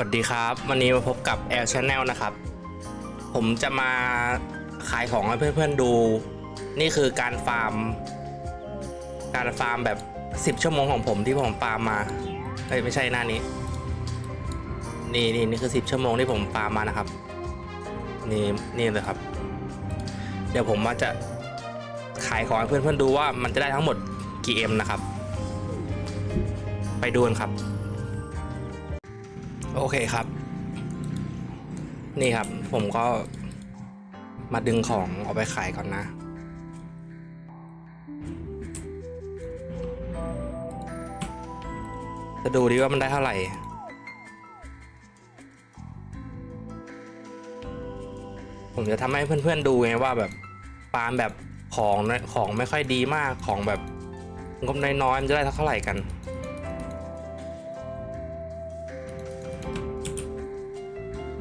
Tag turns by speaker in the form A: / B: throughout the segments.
A: สวัสดีครับ วันนี้มาพบกับ L Channel นะครับ ผมจะมาขายของให้เพื่อนๆดู นี่คือการฟาร์ม การฟาร์มแบบ 10 ชั่วโมงของผมที่ผมฟาร์มมาเอ้ยไม่ใช่หน้านี้ นี่นี่นี่คือ 10 ชั่วโมงที่ผมฟาร์มมานะครับ นี่นี่เลยครับ เดี๋ยวผมมาจะขายของให้เพื่อนๆดูว่ามันจะได้ทั้งหมดกี่เอ็มนะครับ ไปดูกันครับ โอเคครับ นี่ครับ ผมก็มาดึงของออกไปขายก่อนนะ จะดูดีว่ามันได้เท่าไหร่ผมจะทำให้เพื่อนๆดูไงว่าแบบปาล์มแบบของนะของไม่ค่อยดีมากของแบบงบน้อยๆมันจะได้เท่าไหร่กัน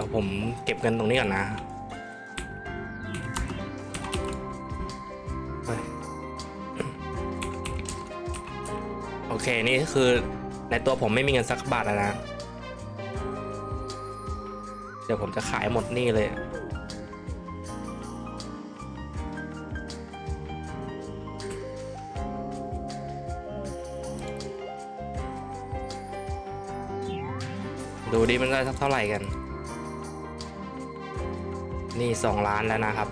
A: ดี๋ยวผมเก็บเงินตรงนี้ก่อนนะโอเค นี่คือในตัวผมไม่มีเงินสักบาทแล้วนะ เดี๋ยวผมจะขายหมดนี่เลย ดูดิมันได้สักเท่าไหร่กัน นี่สองล้านแล้วนะครับ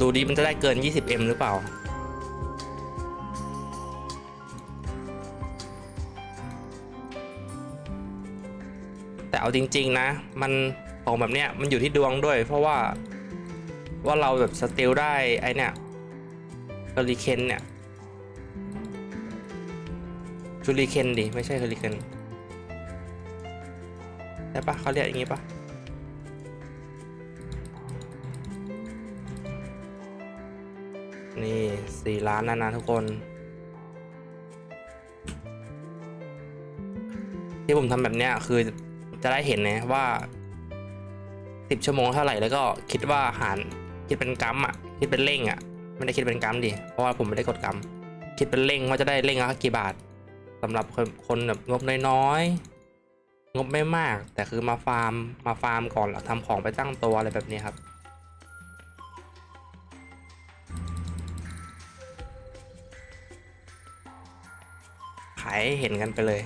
A: ดูดีมันจะได้เกิน 20M หรือเปล่าแต่เอาจริง ๆ นะ มันของแบบเนี้ยมันอยู่ที่ดวงด้วย เพราะว่าว่าเราแบบสติลได้ไอเนี่ย อริเคนเนี่ยจูริเคนดิ ไม่ใช่เฮอริเคนใช่ปะเขาเรียกอย่างงี้ปะนี่สี่ล้านนะนะทุกคนที่ผมทำแบบเนี้ยคือจะได้เห็นนะว่าสิบชั่วโมงเท่าไหร่แล้วก็คิดว่าหารคิดเป็นกัมอะ คิดเป็นเร่งอะ ไม่ได้คิดเป็นกัมดิ เพราะว่าผมไม่ได้กดกัม คิดเป็นเร่งว่าจะได้เร่งละกี่บาทสำหรับคนคนแบบงบน้อยๆ งบไม่มาก แต่คือมาฟาร์ม มาฟาร์มก่อนแล้วทำของไปตั้งตัวอะไรแบบนี้ครับ ขายเห็นกันไปเลย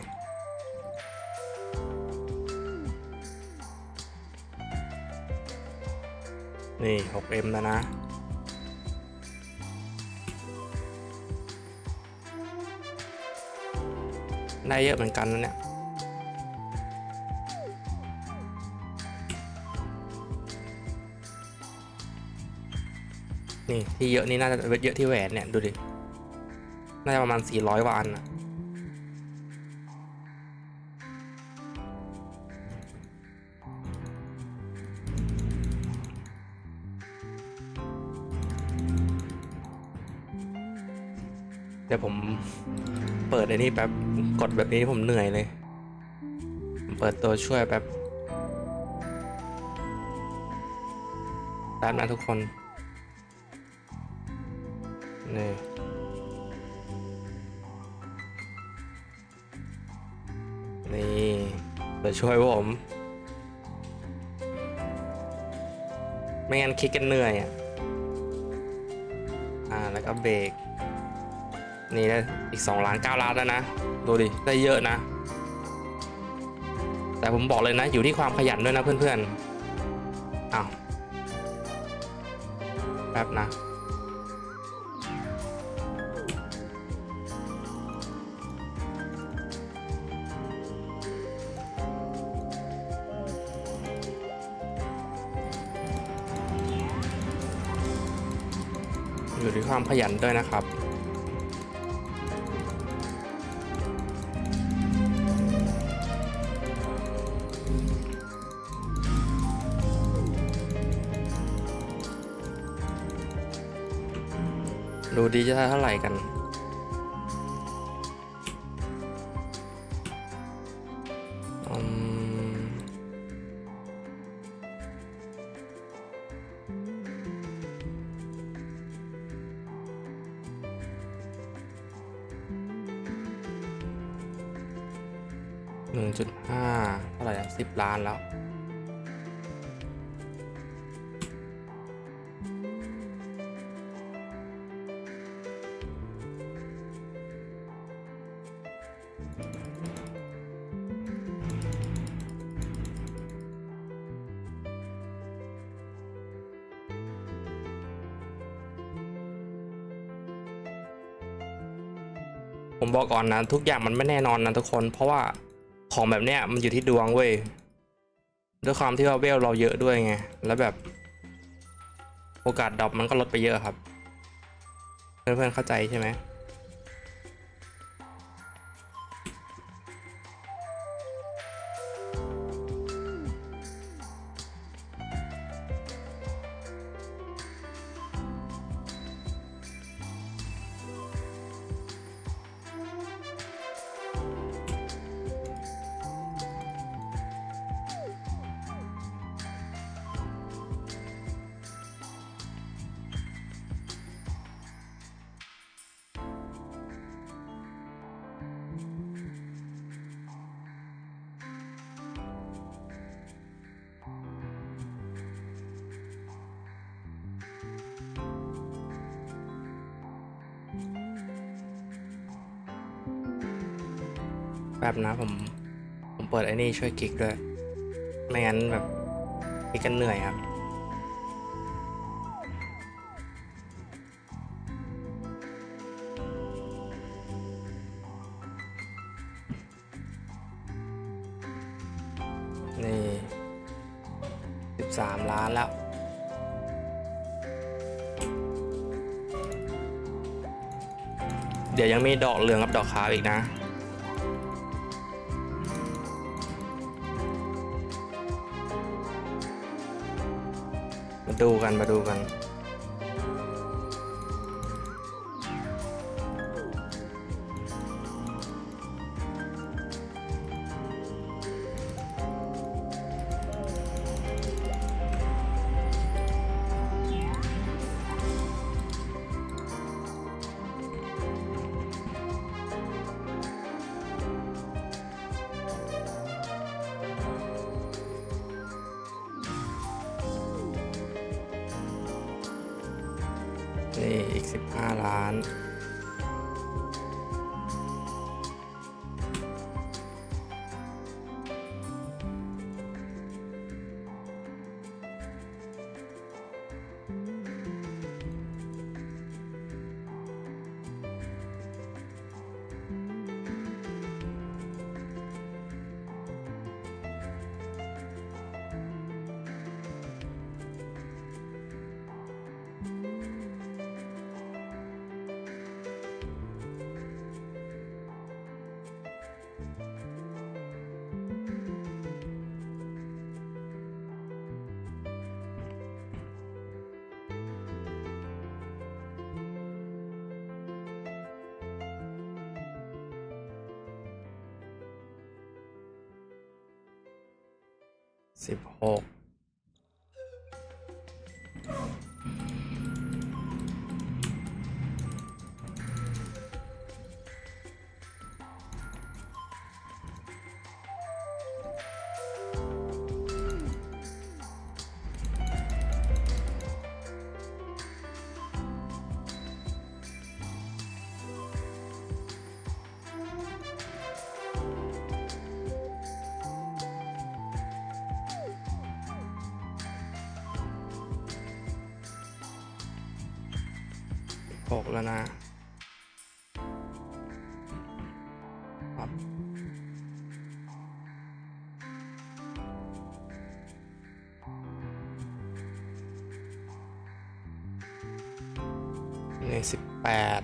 A: นี่ 6M แล้วนะ ได้เยอะเหมือนกันนะเนี่ยนี่ที่เยอะนี่น่าจะเยอะที่แหวนเนี่ยดูดิ น่าจะประมาณ 400กว่าอันนะ ดี๋ยวผมเปิดไอ้นี่แป๊บกดแบบนี้ผมเหนื่อยเลย เปิดตัวช่วยแป๊บแป๊บนะทุกคนนี่นี่ตัวช่วยผม ไม่งั้นคลิกกันเหนื่อยอะ อ่าแล้วก็เบรก นี่ได้อีก2ล้าน9ล้านแล้วนะ ดูดิ ได้เยอะนะ แต่ผมบอกเลยนะ อยู่ที่ความขยันด้วยนะเพื่อนๆอ้าวแป๊บนะอยู่ที่ความขยันด้วยนะครับ ดูดีจะเท่าไหร่กันหนึ่งจุดห้าเท่าไหร่สิบล้านแล้ว ผมบอกก่อนนะ ทุกอย่างมันไม่แน่นอนนะทุกคน เพราะว่าของแบบเนี้ยมันอยู่ที่ดวงเว้ยด้วยความที่ว่าเวลเราเยอะด้วยไง แล้วแบบ โอกาสดรอปมันก็ลดไปเยอะครับ เพื่อนๆเข้าใจใช่ไหม แบบนะผม ผมเปิดไอ้นี่ช่วยกิกด้วย ไม่งั้นแบบกิกกันเหนื่อยครับนี่สิบสามล้านแล้ว เดี๋ยวยังมีดอกเหลืองกับดอกขาวอีกนะ มาดูกันมาดูกัน นี่อีก 15 ล้าน สิบ หกแล้วนะครับนี่สิบแปด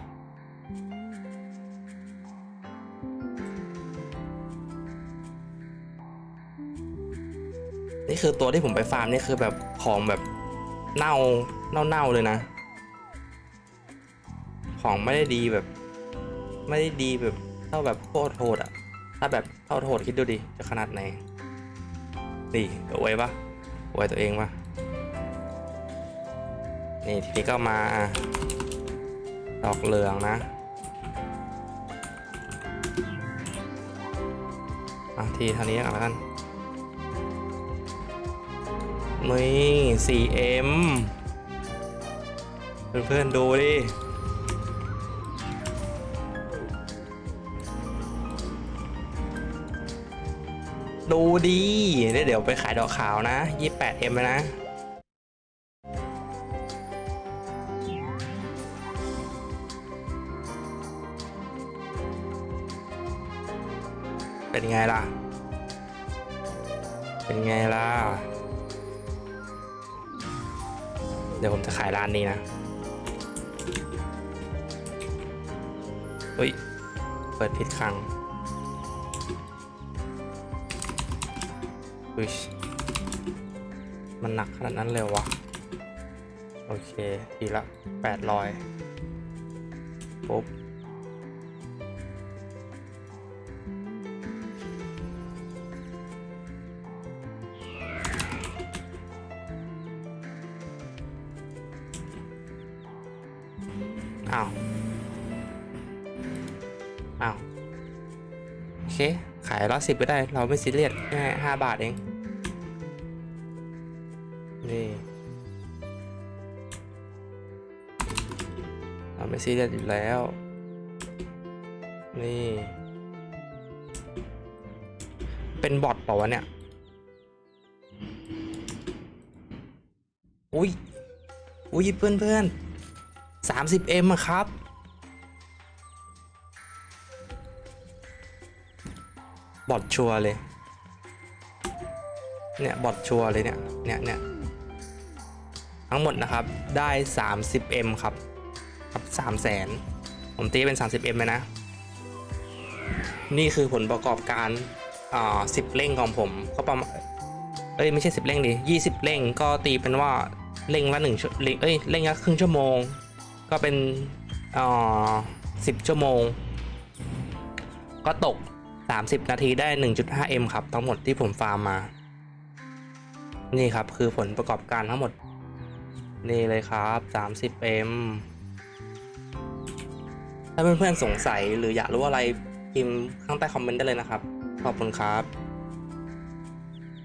A: นี่คือตัวที่ผมไปฟาร์มนี่คือแบบของแบบเน่าเน่าๆเลยนะ ของไม่ได้ดีแบบ ไม่ได้ดีแบบเท่าแบบโคตรโหดอะถ้าแบบเท่าโหดคิดดูดิ จะขนาดไหนนี่เอาไว้ปะไว้ตัวเองปะนี่ทีนี้ก็มาดอกเหลืองนะอะทีเท่านี้ก่อนแล้วกันนี่ 4M เพื่อนๆดูดิ ดูดีเดี๋ยวไปขายดอกขาวนะ 28M เลยนะเป็นไงล่ะ เป็นไงล่ะ เดี๋ยวผมจะขายร้านนี้นะอุ้ย เปิดผิดครั้ง อุ้ยมันหนักขนาดนั้นเลยวะ โอเคทีละแปดร้อยปุ๊บอ้าว อ้าว โอเค ขายร้อยสิบก็ได้ เราไม่ซีเรียสแค่ห้าบาทเอง ไม่ซีเรียสอยู่แล้ว นี่ เป็นบอทเปล่าวะเนี่ย อุ้ย อุ้ยเพื่อนเพื่อนสามสิบเอ็มอะครับ บอทชัวร์เลย เนี่ย บอทชัวร์เลยเนี่ย เนี่ยเนี่ยทั้งหมดนะครับ ได้ 30M ครับ ครับ3แสนผมตีเป็น 30M เลยนะ นี่คือผลประกอบการอ่า10เร่งของผมก็ประมาณเอ้ยไม่ใช่10เร่งดิ20เร่งก็ตีเป็นว่าเร่งละหนึ่งเร่งเอ้ยเร่งละครึ่งชั่วโมง ก็เป็นอ่า10ชั่วโมง ก็ตก 30 นาทีได้ 1.5M ครับ ทั้งหมดที่ผมฟาร์มมา นี่ครับคือผลประกอบการทั้งหมด นี่เลยครับ 30M ถ้าเพื่อนๆสงสัยหรืออยากรู้อะไรพิมพ์ข้างใต้คอมเมนต์ได้เลยนะครับ ขอบคุณครับ